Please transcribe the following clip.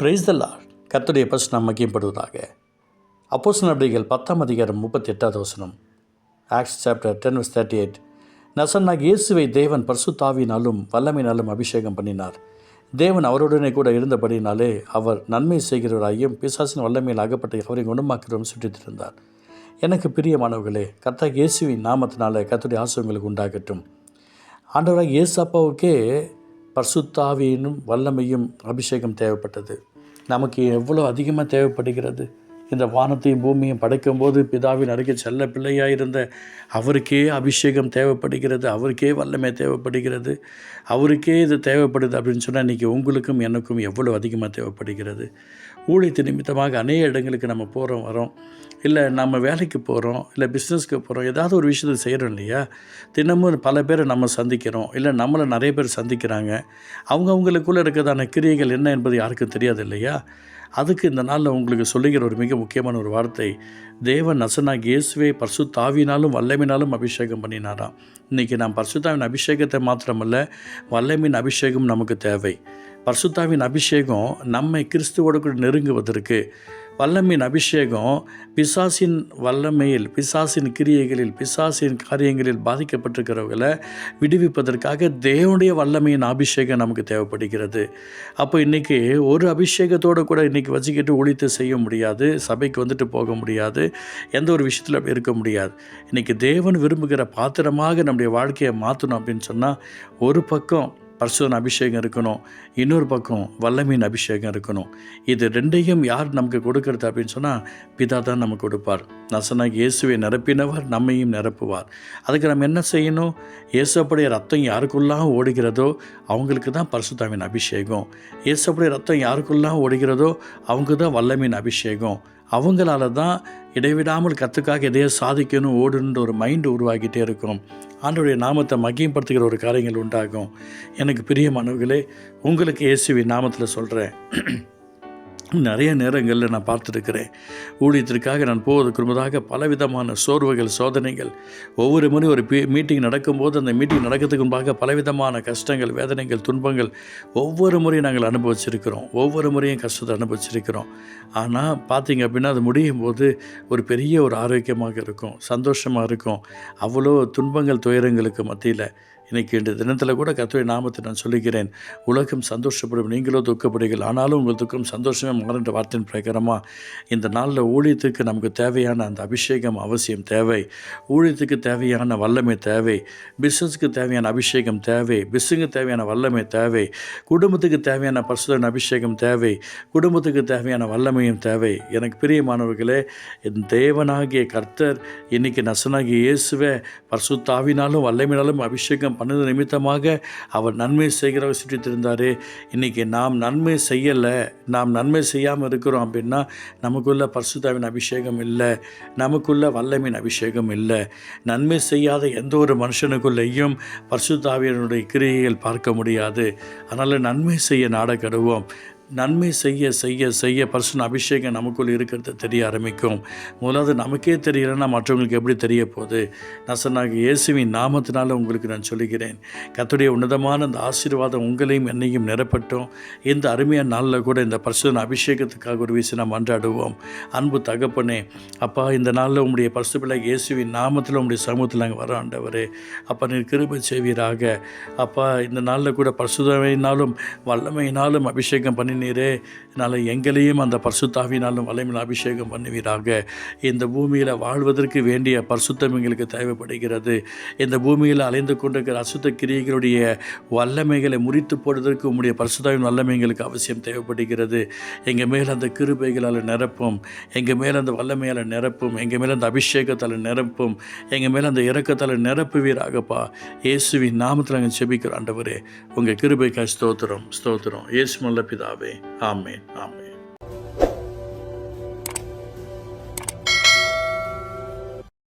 Price the Lord கர்த்தருடைய பஸ் நாம் மகியப்படுவதாக அப்போஸ் நடவடிக்கைகள் பத்தாம் அதிகாரம் முப்பத்தி எட்டாவது வசனம். Acts chapter ten verse thirty eight நசன்னாக இயேசுவை தேவன் பர்சுத்தாவினாலும் வல்லமையினாலும் அபிஷேகம் பண்ணினார். தேவன் அவருடனே கூட இருந்தபடினாலே அவர் நன்மை செய்கிறவராயும் பிசாசின் வல்லமையில் அகப்பட்ட அவரை குணமாக்கிறவரும் சுற்றித்திருந்தார். எனக்கு பிரியமானவர்களே கர்த்தர் இயேசுவின் நாமத்தினால கர்த்தருடைய ஆசிரியங்களுக்கு உண்டாகட்டும். ஆண்டவராக இயேசு அப்பாவுக்கே பர்சுத்தாவியினும் வல்லமையும் அபிஷேகம் தேவைப்பட்டது. நமக்கு எவ்வளோ அதிகமாக தேவைப்படுகிறது? இந்த வானத்தையும் பூமியும் படைக்கும் போது பிதாவின் அருகே செல்ல பிள்ளையாக இருந்த அவருக்கே அபிஷேகம் தேவைப்படுகிறது அவருக்கே வல்லமை தேவைப்படுகிறது அவருக்கே இது தேவைப்படுது அப்படின்னு சொன்னால் இன்றைக்கி உங்களுக்கும் எனக்கும் எவ்வளோ அதிகமாக தேவைப்படுகிறது? ஊழியத்து நிமித்தமாக அநேக இடங்களுக்கு நம்ம போகிறோம் வரோம். இல்லை நம்ம வேலைக்கு போகிறோம் இல்லை பிஸ்னஸ்க்கு போகிறோம் ஏதாவது ஒரு விஷயத்தை செய்கிறோம் இல்லையா? தினமும் பல பேரை நம்ம சந்திக்கிறோம். இல்லை நம்மளை நிறைய பேர் சந்திக்கிறாங்க. அவங்க அவங்களுக்குள்ளே இருக்கிறதான கிரியைகள் என்ன என்பது யாருக்கும் தெரியாது இல்லையா? அதுக்கு இந்த நாளில் உங்களுக்கு சொல்லுகிற ஒரு மிக முக்கியமான ஒரு வார்த்தை தேவன் நசனாக இயேசுவே பர்சுத்தாவினாலும் வல்லமினாலும் அபிஷேகம் பண்ணினாராம் இன்றைக்கி நாம் பர்சுத்தாவின் அபிஷேகத்தை மாத்திரமல்ல வல்லமின் அபிஷேகம் நமக்கு தேவை. பர்சுத்தாவின் அபிஷேகம் நம்மை கிறிஸ்துவோடு கூட நெருங்குவதற்கு வல்லமையின் அபிஷேகம் பிசாசின் வல்லமையில் பிசாசின் கிரியைகளில் பிசாசின் காரியங்களில் பாதிக்கப்பட்டிருக்கிறவர்களை விடுவிப்பதற்காக தேவனுடைய வல்லமையின் அபிஷேகம் நமக்கு தேவைப்படுகிறது. அப்போ இன்றைக்கி ஒரு அபிஷேகத்தோடு கூட இன்றைக்கி வச்சுக்கிட்டு ஒழித்து செய்ய முடியாது சபைக்கு வந்துட்டு போக முடியாது எந்த ஒரு விஷயத்தில் அப்படி இருக்க முடியாது. இன்றைக்கி தேவன் விரும்புகிற பாத்திரமாக நம்முடைய வாழ்க்கையை மாற்றணும் அப்படின்னு சொன்னால் ஒரு பக்கம் பரிசுதன் அபிஷேகம் இருக்கணும். இன்னொரு பக்கம் வல்லமையின் அபிஷேகம் இருக்கணும். இது ரெண்டையும் யார் நமக்கு கொடுக்கறது அப்படின்னு சொன்னால் பிதா தான் நமக்கு கொடுப்பார். நசனாக இயேசுவை நிரப்பினவர் நம்மையும் நிரப்புவார். அதுக்கு நம்ம என்ன செய்யணும்? இயேசுப்படைய ரத்தம் யாருக்குள்ளாக ஓடுகிறதோ அவங்களுக்கு தான் பரிசுத்தாவின் அபிஷேகம். இயேசுப்படைய ரத்தம் யாருக்குள்ளாக ஓடுகிறதோ அவங்க தான் வல்லமின் அபிஷேகம். அவங்களால தான் இடைவிடாமல் கற்றுக்காக எதையோ சாதிக்கணும் ஓடுன்ற ஒரு மைண்டு உருவாக்கிட்டே இருக்கும். ஆண்டோடைய நாமத்தை மகியப்படுத்துகிற ஒரு காரியங்கள் உண்டாகும். எனக்கு பிரியமானவர்களே உங்களுக்கு இயேசுவின் நாமத்தில் சொல்கிறேன் நிறைய நேரங்களில் நான் பார்த்துருக்கிறேன். ஊழியத்திற்காக நான் போவதற்கு முன்பதாக பலவிதமான சோர்வுகள் சோதனைகள் ஒவ்வொரு முறை ஒரு பீ மீட்டிங் நடக்கும்போது அந்த மீட்டிங் நடக்கிறதுக்கு முன்பாக பலவிதமான கஷ்டங்கள் வேதனைகள் துன்பங்கள் ஒவ்வொரு முறையும் நாங்கள் அனுபவிச்சிருக்கிறோம். ஒவ்வொரு முறையும் கஷ்டத்தை அனுபவிச்சிருக்கிறோம். ஆனால் பார்த்திங்க அப்படின்னா அது முடியும் போது ஒரு பெரிய ஒரு ஆரோக்கியமாக இருக்கும் சந்தோஷமாக இருக்கும். அவ்வளோ துன்பங்கள் துயரங்களுக்கு மத்தியில் இன்றைக்கி இந்த தினத்தில் கூட கத்துவை நாமத்தை நான் சொல்லிக்கிறேன். உலகம் சந்தோஷப்படும். நீங்களோ துக்கப்படுங்கள் ஆனாலும் உங்கள் துக்கம் சந்தோஷமே மாறுன்ற வார்த்தையின் பிரகாரமாக இந்த நாளில் ஊழியத்துக்கு நமக்கு தேவையான அந்த அபிஷேகம் அவசியம் தேவை. ஊழியத்துக்கு தேவையான வல்லமை தேவை. பிஸ்னஸுக்கு தேவையான அபிஷேகம் தேவை. பிஸ்ஸுக்கு தேவையான வல்லமை தேவை. குடும்பத்துக்கு தேவையான பரிசுதன் அபிஷேகம் தேவை. குடும்பத்துக்கு தேவையான வல்லமையும் தேவை. எனக்கு பிரியமானவர்களே என் தேவனாகிய கர்த்தர் இன்றைக்கி நசனாகிய இயேசுவை பரிசுத்தாவினாலும் வல்லமையினாலும் அபிஷேகம் பண்ணது நிமித்தமாக அவர் நன்மை செய்கிறவர் சுற்றித்திருந்தார் இன்றைக்கி நாம் நன்மை செய்யலை நாம் நன்மை செய்யாமல் இருக்கிறோம் அப்படின்னா நமக்குள்ள பரிசுத்தாவின் அபிஷேகம் இல்லை நமக்குள்ள வல்லமின் அபிஷேகம் இல்லை. நன்மை செய்யாத எந்த ஒரு மனுஷனுக்குள்ளேயும் பரிசுத்தாவியனுடைய கிரியைகள் பார்க்க முடியாது. அதனால் நன்மை செய்ய நாடகடுவோம். நன்மை செய்ய செய்ய செய்ய பர்சன் அபிஷேகம் நமக்குள் இருக்கிறது தெரிய ஆரம்பிக்கும். முதலாவது நமக்கே தெரியலைன்னா மற்றவங்களுக்கு எப்படி தெரிய போகுது? நசனாக இயேசுவின் நாமத்தினால உங்களுக்கு நான் சொல்லுகிறேன். கத்துடைய உன்னதமான அந்த ஆசீர்வாதம் உங்களையும் என்னையும் நிரப்பட்டும். இந்த அருமையான நாளில் கூட இந்த பர்சன் அபிஷேகத்துக்காக ஒரு வீசி நாம் அன்றாடுவோம். அன்பு தகப்பனே அப்பா இந்த நாளில் உங்களுடைய பரிசு பிள்ளை இயேசுவின் நாமத்தில் உங்களுடைய சமூகத்தில் நாங்கள் வர ஆண்டவர். அப்பா நீர் கிருபை செய்வீராக. அப்பா இந்த நாளில் கூட பரிசுதமையினாலும் வல்லமையினாலும் அபிஷேகம் பண்ணி நீரே. அதனால் எங்களையும் அந்த பரிசுத்தாவினாலும் வல்லமையில் அபிஷேகம் பண்ணுவீராக. இந்த பூமியில் வாழ்வதற்கு வேண்டிய பரிசுத்தம் எங்களுக்கு தேவைப்படுகிறது. இந்த பூமியில் அலைந்து கொண்டிருக்கிற அசுத்த கிரியைகளுடைய வல்லமைகளை முறித்து போடுவதற்கு உங்களுடைய பரிசுத்தாவின் வல்லமை எங்களுக்கு அவசியம் தேவைப்படுகிறது. எங்கள் மேல் அந்த கிருபைகளால் நிரப்பும் எங்கள் மேல் அந்த வல்லமையால் நிரப்பும் எங்கள் மேல் அந்த அபிஷேகத்தால் நிரப்பும் எங்கள் மேல் அந்த இறக்கத்தால் நிரப்புவீராகப்பா. இயேசுவின் நாமத்தில் நாங்கள் செபிக்கிறோம் ஆண்டவரே. உங்கள் கிருபைக்காய் ஸ்தோத்திரம் ஸ்தோத்திரம். இயேசு மல்ல பிதாவே ஆமேன் ஆமேன்.